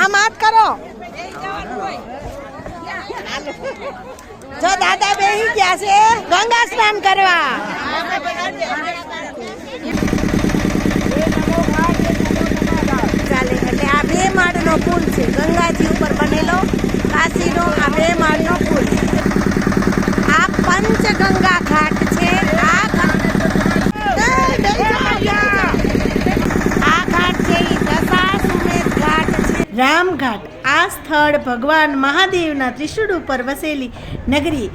આમ માત કરો. જો દાદા બેહી ગયા છે, ગંગા સ્નાન કરવા. ચાલે, એટલે આ બે માળનો પુલ છે. ગંગાજી ઉપર બનેલો, કાશીનો આ બે માળનો પુલ. આ પંચગંગા ઘાટ છે આ ઘાટ આ ઘાટ છે ઈ દશાશ્વમેધ ઘાટ છે રામઘાટ. આ સ્થળ ભગવાન મહાદેવના ત્રિશુળ ઉપર વસેલી નગરી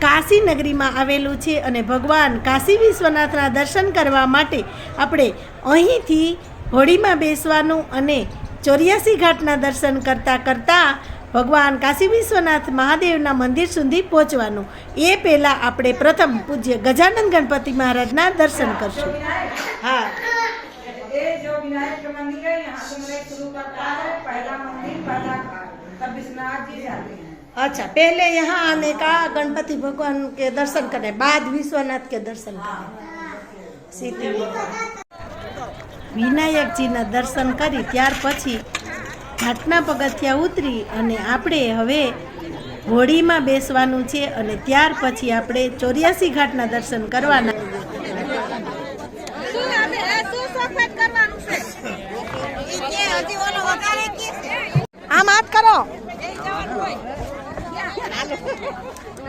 કાશી નગરીમાં આવેલું છે અને ભગવાન કાશી વિશ્વનાથના દર્શન કરવા માટે આપણે અહીંથી હોડીમાં બેસવાનું અને ચોર્યાસી ઘાટના દર્શન કરતાં કરતાં ભગવાન કાશી વિશ્વનાથ મહાદેવના મંદિર સુધી પહોંચવાનું. એ પહેલાં આપણે પ્રથમ પૂજ્ય ગજાનંદ ગણપતિ મહારાજના દર્શન કરશું. હા. ये जो विनायक का मंदिर है यहाँ से मतलब शुरू करता है पहला मंदिर पहला घाट तब विश्वनाथ जी जाते हैं अच्छा पहले यहाँ आने का गणपति भगवान के दर्शन करने बाद विश्वनाथ के दर्शन करने सीधी વિનાયકજીના દર્શન કરી ત્યાર પછી ઘાટના પગથિયા ઉતરી અને આપણે હવે હોડીમાં બેસવાનું છે અને ત્યાર પછી આપણે ચોર્યાસી ઘાટના દર્શન કરવાના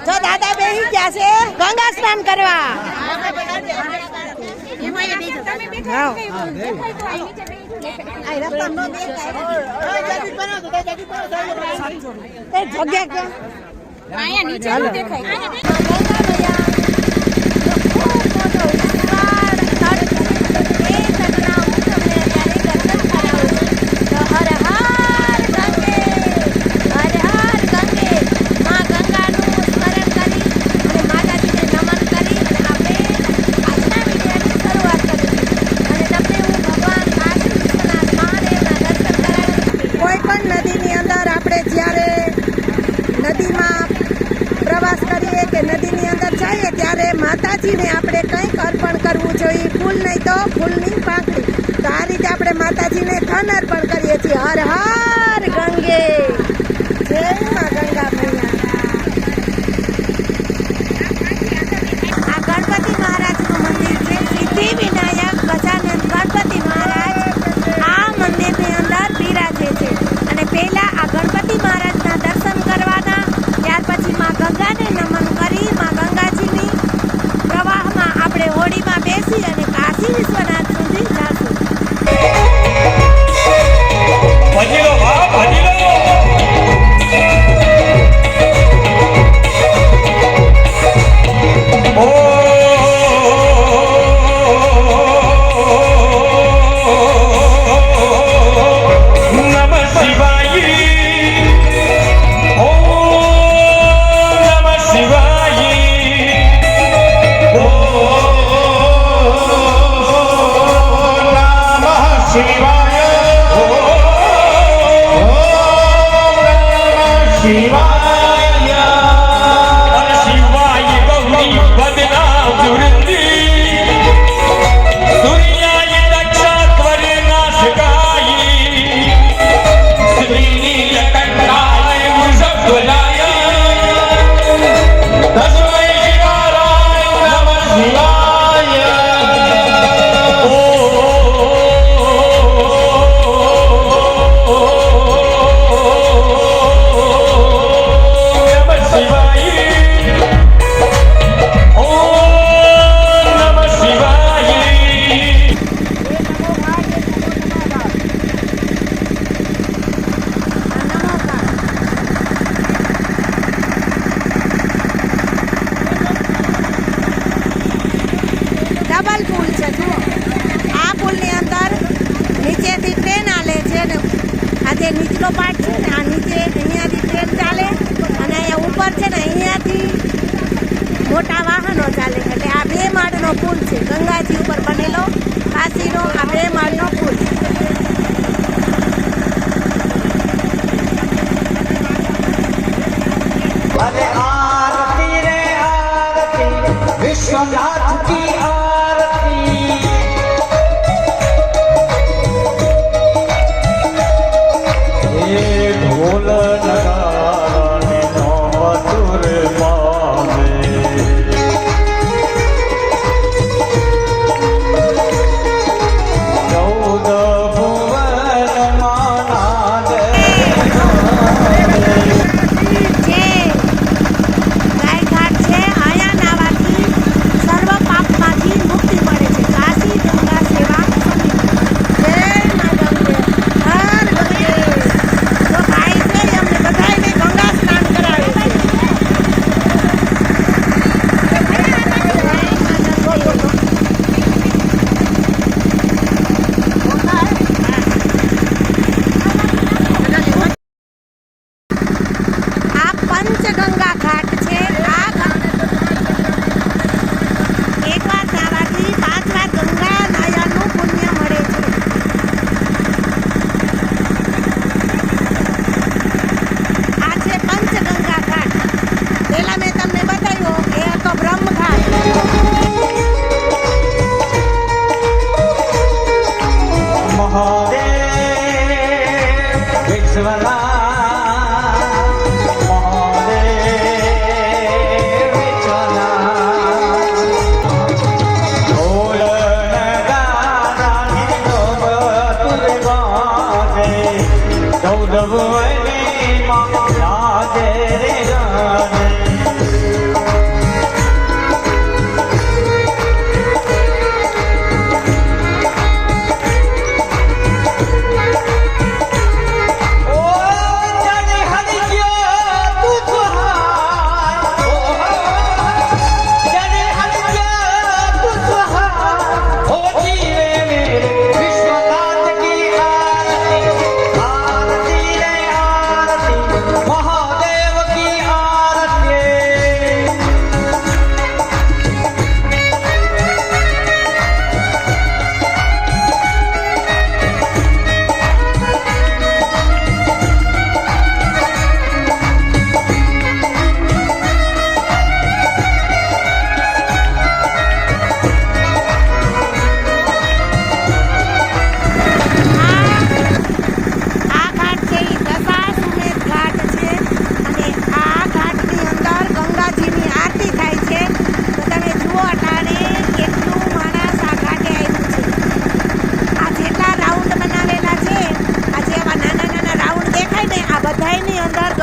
જો દાદા બેહી ગયા છે ગંગા સ્નાન કરવા. જગ્યા ક્યાં? કોઈ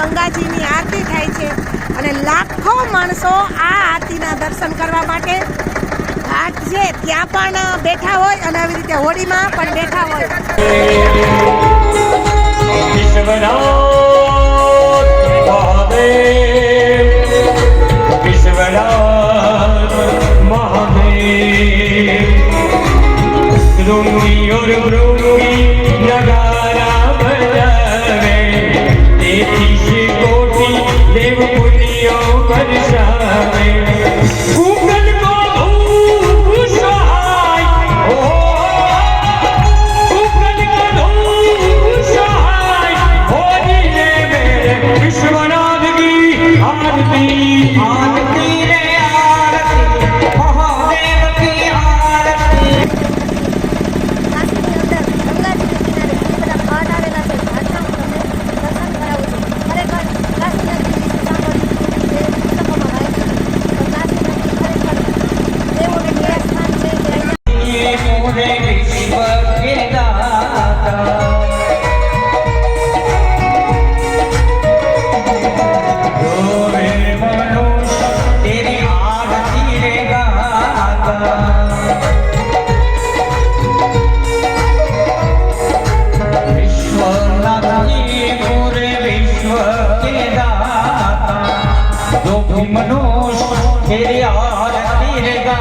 ગંગાજીની આરતી થાય છે અને લાખો માણસો આ આરતીના દર્શન કરવા માટે ઘાટ છે. ત્યાં પણ બેઠા હોય અને આવી રીતે હોળીમાં પણ બેઠા હોય. जो भी मनोज तेरे हर हरी रेगा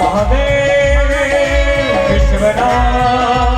महादेव विश्वनाथ